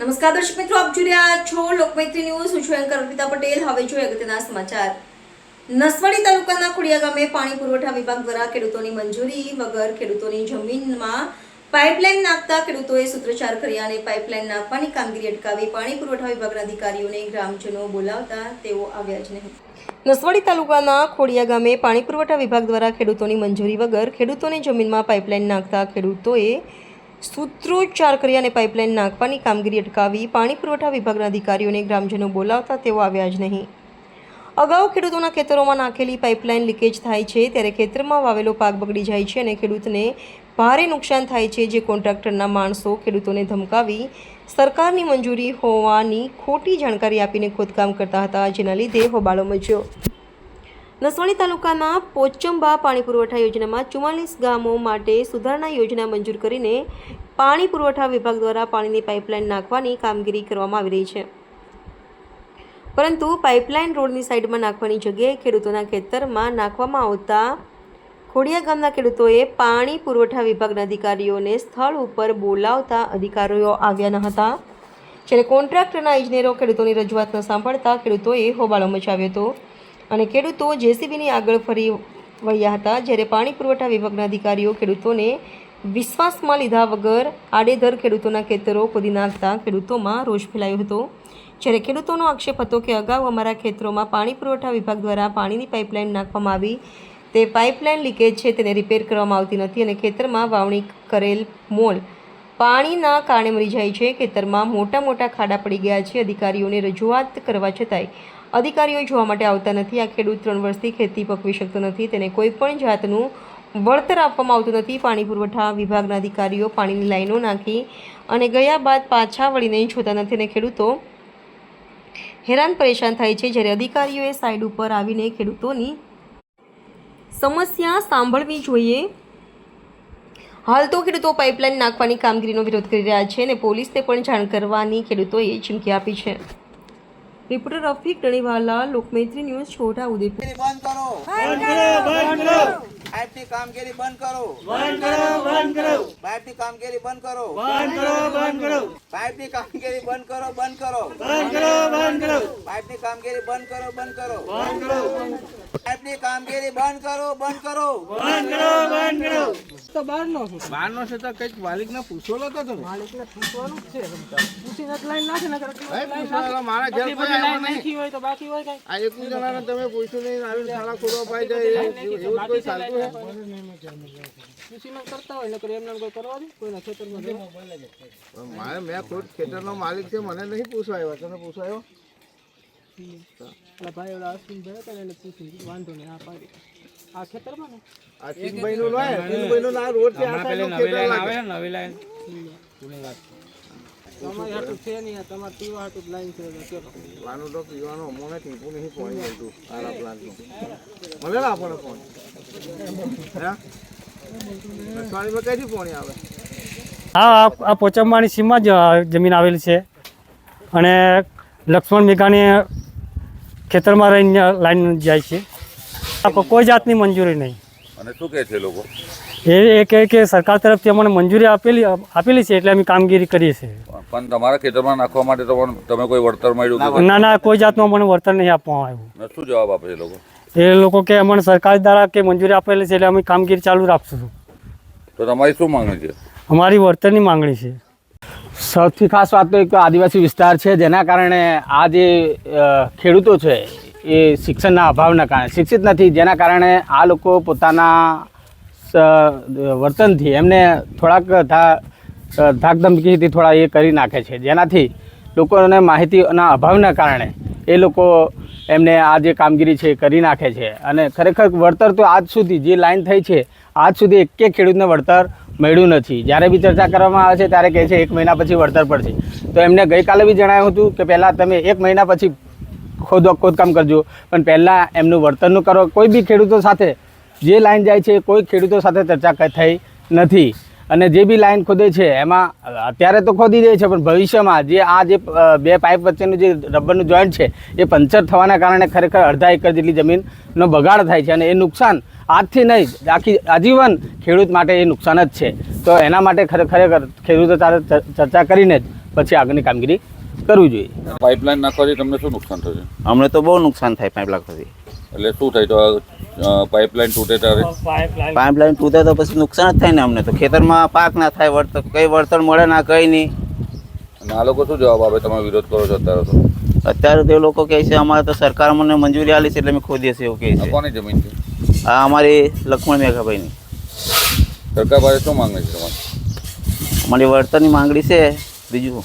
નમસ્કાર દર્શક મિત્રો, આપ જોઈ રહ્યા છો લોકમૈત્રી ન્યૂઝ. હું છું એન્કર અર્પિતા પટેલ. હવે જોઈએ અગત્યના સમાચાર. નસવાડી તાલુકાના ખોડિયા ગામે પાણી પુરવઠા વિભાગ દ્વારા ખેડૂતોની મંજૂરી વગર ખેડૂતોની જમીનમાં પાઇપલાઇન નાખતા ખેડૂતોએ સૂત્રોચ્ચાર કર્યા અને પાઇપલાઇન નાખવાની કામગીરી અટકાવી પાણી પુરવઠા વિભાગના અધિકારીઓને ગ્રામજનો બોલાવતા તેઓ આવ્યા જ નહીં. નસવાડી તાલુકાના ખોડિયા ગામે પાણી પુરવઠા વિભાગ દ્વારા ખેડૂતોની મંજૂરી વગર ખેડૂતોની જમીનમાં પાઇપલાઇન નાખતા ખેડૂતોએ સૂત્રોચ્ચાર કરી અને પાઇપલાઇન નાખવાની કામગીરી અટકાવી પાણી પુરવઠા વિભાગના અધિકારીઓને ગ્રામજનો બોલાવતા તેઓ આવ્યા જ નહીં. અગાઉ ખેડૂતોના ખેતરોમાં નાખેલી પાઇપલાઇન લીકેજ થાય છે, ત્યારે ખેતરમાં વાવેલો પાક બગડી જાય છે અને ખેડૂતને ભારે નુકસાન થાય છે જે કોન્ટ્રાક્ટરના માણસો ખેડૂતોને ધમકાવી સરકારની મંજૂરી હોવાની ખોટી જાણકારી આપીને ખોદકામ કરતા હતા, જેના લીધે હોબાળો મચ્યો. નસવાડી તાલુકાના પોચંબા પાણી પુરવઠા યોજનામાં ચુમ્માલીસ ગામો માટે સુધારણા યોજના મંજૂર કરીને પાણી પુરવઠા વિભાગ દ્વારા પાણીની પાઇપલાઇન નાખવાની કામગીરી કરવામાં આવી રહી છે. પરંતુ પાઇપલાઇન રોડની સાઈડમાં નાખવાની જગ્યાએ ખેડૂતોના ખેતરમાં નાખવામાં આવતા ખોડિયા ગામના ખેડૂતોએ પાણી પુરવઠા વિભાગના અધિકારીઓને સ્થળ ઉપર બોલાવતા અધિકારીઓ આવ્યા ન હતા. જ્યારે કોન્ટ્રાક્ટરના ઇજનેરો ખેડૂતોની રજૂઆત ન સાંભળતા ખેડૂતોએ હોબાળો મચાવ્યો હતો અને ખેડૂતો જેસીબીની આગળ ફરી વળ્યા હતા, જ્યારે પાણી પુરવઠા વિભાગના અધિકારીઓ ખેડૂતોને વિશ્વાસમાં લીધા વગર આડેધર ખેડૂતોના ખેતરો ખોદી નાખતા ખેડૂતોમાં રોષ ફેલાયો હતો. જ્યારે ખેડૂતોનો આક્ષેપ હતો કે અગાઉ અમારા ખેતરોમાં પાણી પુરવઠા વિભાગ દ્વારા પાણીની પાઇપલાઇન નાખવામાં આવી તે પાઇપલાઇન લીકેજ છે તેને રિપેર કરવામાં આવતી નથી અને ખેતરમાં વાવણી કરેલ મોલ પાણીના કારણે મરી જાય છે. ખેતરમાં મોટા મોટા ખાડા પડી ગયા છે. અધિકારીઓને રજૂઆત કરવા છતાંય અધિકારીઓ જોવા માટે આવતા નથી. આ ખેડૂત ત્રણ વર્ષથી ખેતી પકવી શકતો નથી. તેને કોઈપણ જાતનું વળતર આપવામાં આવતું નથી. પાણી પુરવઠા વિભાગના અધિકારીઓ પાણીની લાઈનો નાખી અને ગયા બાદ પાછા વળીને જોતા નથી અને ખેડૂતો હેરાન પરેશાન થાય છે. જ્યારે અધિકારીઓએ સાઈડ ઉપર આવીને ખેડૂતોની સમસ્યા સાંભળવી જોઈએ. હાલ તો ખેડૂતો પાઇપલાઇન નાખવાની કામગીરીનો વિરોધ કરી રહ્યા છે અને પોલીસને પણ જાણ કરવાની ખેડૂતોએ ચીમકી આપી છે. Reporter Rafiq Ganiwala Lokmaitri news Chhota Udepur. કામગીરી બંધ કરો. પાઇપની કામગીરી બંધ કરો પાઇપની કામગીરી બંધ કરો પાઇપની કામગીરી બંધ કરો બંધ કરો બંધની કામગીરી બંધ કરો બંધ કરો બંધ પાઇપની કામગીરી બંધ કરો બંધ કરો બહારનો છે તો કંઈક માલિક ને પૂછેલો તો તમે માલિક ને પૂછવાનું જ છે મારા ઘેર કોઈ આવ્યો નહીં આ એક જણાને તમે પૂછો નહીં આવી સાલા ખોલવા પાઈ જાય એવું એવું કોઈ ચાલતું કોઈના મારે મેં ખુદ ખેતરનો માલિક છે મને નહીં પૂછવા આવ્યો તને વાંધો નહીં આ ચીનભાઈ નું લોય ચીનભાઈ નું આ રોડથી આ સાઈડનું ખેતર લાગે. પાનું તો પીવાનું અમોને નહીં પાણી મળતું આરા પ્લાન્ટનું મળે આપણને પાણી હે? નસવાડીમાં કઈથી પાણી આવે? હા આ- આ પોચંબાની સીમમાં જ જમીન આવેલી છે. અને લક્ષ્મણ મેઘાની ખેતરમાં રહીને લાઈન જાય છે. આ કોઈ જાતની મંજૂરી નહીં. અને શું કહે છે લોકો? એ એ કહે કે સરકાર તરફથી અમને મંજૂરી આપેલી આપેલી છે એટલે અમે કામગીરી કરીએ છીએ. પણ તમારા ખેતરમાં નાખવા માટે તમને તમે કોઈ વળતર મળ્યું ના ના કોઈ જાતનું અમને વળતર નહીં આપવામાં આવ્યું. ને શું જવાબ આપે છે લોકો? એ લોકો કે અમને સરકાર દ્વારા કે મંજૂરી આપેલી છે એટલે અમે કામગીરી ચાલુ રાખશું. તો તમારી શું માંગણી છે? અમારી વળતરની માંગણી છે. સૌથી ખાસ વાત તો એક આદિવાસી વિસ્તાર છે જેના કારણે આ જે ખેડૂતો છે એ શિક્ષણના અભાવના કારણે શિક્ષિત નથી. જેના કારણે આ લોકો પોતાના વર્તનથી એમને થોડાક ધા ધાકધમકીથી થોડા એ કરી નાખે છે. જેનાથી લોકોને માહિતીના અભાવના કારણે એ લોકો એમને આ જે કામગીરી છે એ કરી નાખે છે. અને ખરેખર વળતર તો આજ સુધી જે લાઈન થઈ છે, આજ સુધી એક ખેડૂતને વળતર મળ્યું નથી. જ્યારે બી ચર્ચા કરવામાં આવે છે, ત્યારે કહે છે એક મહિના પછી વળતર પડશે. તો એમને ગઈકાલે બી જણાવ્યું હતું કે પહેલાં તમે એક મહિના પછી ખોદ, ખોદકામ કરજો. પણ પહેલાં એમનું વળતરનું કરો. કોઈ બી ખેડૂતો સાથે જે લાઈન જાય છે, કોઈ ખેડૂતો સાથે ચર્ચા થઈ નથી. અને જે બી લાઈન ખોદે છે એમાં અત્યારે તો ખોદી દે છે પણ ભવિષ્યમાં જે આ જે બે પાઇપ વચ્ચેનું જે રબરનું જોઈન્ટ છે એ પંચર થવાના કારણે ખરેખર અડધા એકર જેટલી જમીનનો બગાડ થાય છે અને એ નુકસાન આજથી નહીં આખી આજીવન ખેડૂત માટે એ નુકસાન જ છે. તો એના માટે ખરે- ખરેખર ખેડૂતો ચર્ચા કરીને જ પછી આગળની કામગીરી કરવી જોઈએ. પાઇપલાઇન નાખવાથી તમને શું નુકસાન થશે અમને તો બહુ નુકસાન થાય પાઇપ લાગવાથી એટલે શું થાય? તો પાઇપલાઇન તૂટે ત્યારે? પાઇપલાઇન તૂટે તો પછી નુકસાન જ થાય ને અમને તો. ખેતરમાં પાક ના થાય વળતર કઈ વળતર મળે ના કંઈ નહીં. આ લોકો શું જવાબ આપે? તમે વિરોધ કરો છો અત્યારે તો? અત્યારે તો એ લોકો કહે છે અમારે તો સરકાર મને મંજૂરી આપી છે એટલે અમે ખોદીએ છીએ એવું કહે છે. કોની જમીન છે? આ અમારી લક્ષ્મણ મેઘાભાઈની. સરકાર પાસે શું માંગે છે તમારે? અમારી વળતરની માંગણી છે બીજું